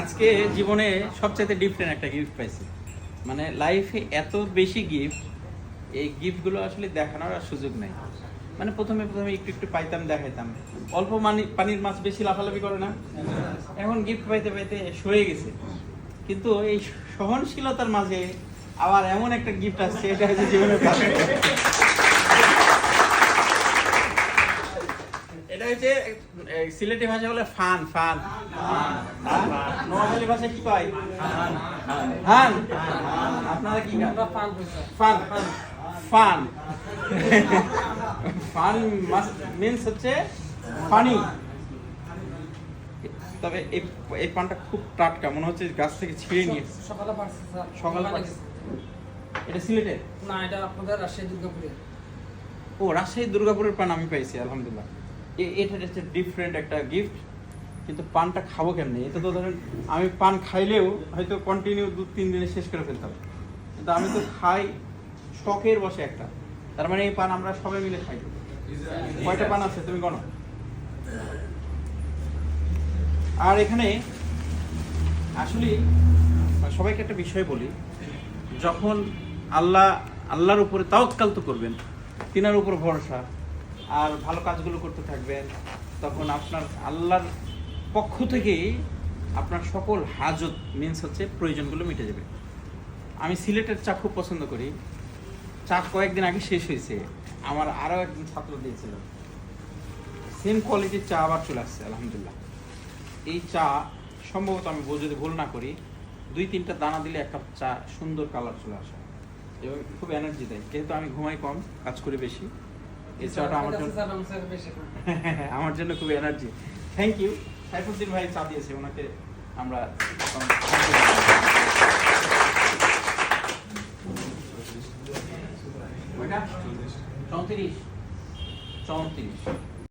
আজকে জীবনে সবচেয়ে ডিফারেন্ট একটা গিফট পাইছি। মানে লাইফে এত বেশি গিফট এই গিফটগুলো আসলে দেখানোর আর সুযোগ নাই। মানে প্রথমে প্রথমে একটু একটু পাইতাম, দেখাইতাম। অল্প মানি, পানির মাছ বেশি লাফালাফি করে না। এখন গিফট পাইতে পাইতে সয়ে গেছে। কিন্তু এই সহনশীলতার মাঝে আবার এমন একটা গিফট আসছে, এটা হচ্ছে জীবনের সিলেটি ভাষা বলে ফান ফান। নোয়াখালী ভাষায় কি পাই ফান। আপনারা কি? ফান। ফান। ফান মিন্স হচ্ছে ফানি তবে এই এই পানটা খুব টাটকা মনে হচ্ছে গাছ থেকে ছিঁড়ে নিয়ে। সকালে সকালে এটা সিলেটের না এটা আপনাদের রাজশাহী দুর্গাপুরে। ও রাজশাহী দুর্গাপুরের পান আমি পাইছি আলহামদুলিল্লাহ। এটা হচ্ছে ডিফারেন্ট একটা গিফট কিন্তু পানটা খাব কেমনি? এটা তো ধরেন আমি পান খাইলেও হয়তো কন্টিনিউ দু তিন দিনে শেষ করে ফেলতাম কিন্তু আমি তো খাই শখের বসে একটা। তার মানে এই পান আমরা সবাই মিলে খাই। কয়টা পান আছে তুমি গণ। আর এখানে আসলে সবাইকে একটা বিষয় বলি, যখন আল্লাহ, আল্লাহর উপরে তাওয়াক্কাল তো করবেন, তিনার উপর ভরসা আর ভালো কাজগুলো করতে থাকবেন, তখন আপনার আল্লাহর পক্ষ থেকেই আপনার সকল হাজত মিন্স হচ্ছে প্রয়োজনগুলো মিটে যাবে। আমি সিলেটের চা খুব পছন্দ করি। চা কয়েকদিন আগে শেষ হয়েছে। আমার আরও একজন ছাত্র দিয়েছিল। সেম কোয়ালিটির চা আবার চলে আসছে, আলহামদুলিল্লাহ। এই চা সম্ভবত আমি যদি ভুল না করি, দুই তিনটা দানা দিলে এক কাপ চা সুন্দর কালার চলে আসে। এবং খুব এনার্জি দেয়। যেহেতু আমি ঘুমাই কম, কাজ করি বেশি। এই চাটা আমার জন্য। আমার জন্য খুব এনার্জি থ্যাংক ইউ সাইফুদ্দিন ভাই চা দিয়েছে ওনাকে আমরা চৌত্রিশ। চৌত্রিশ।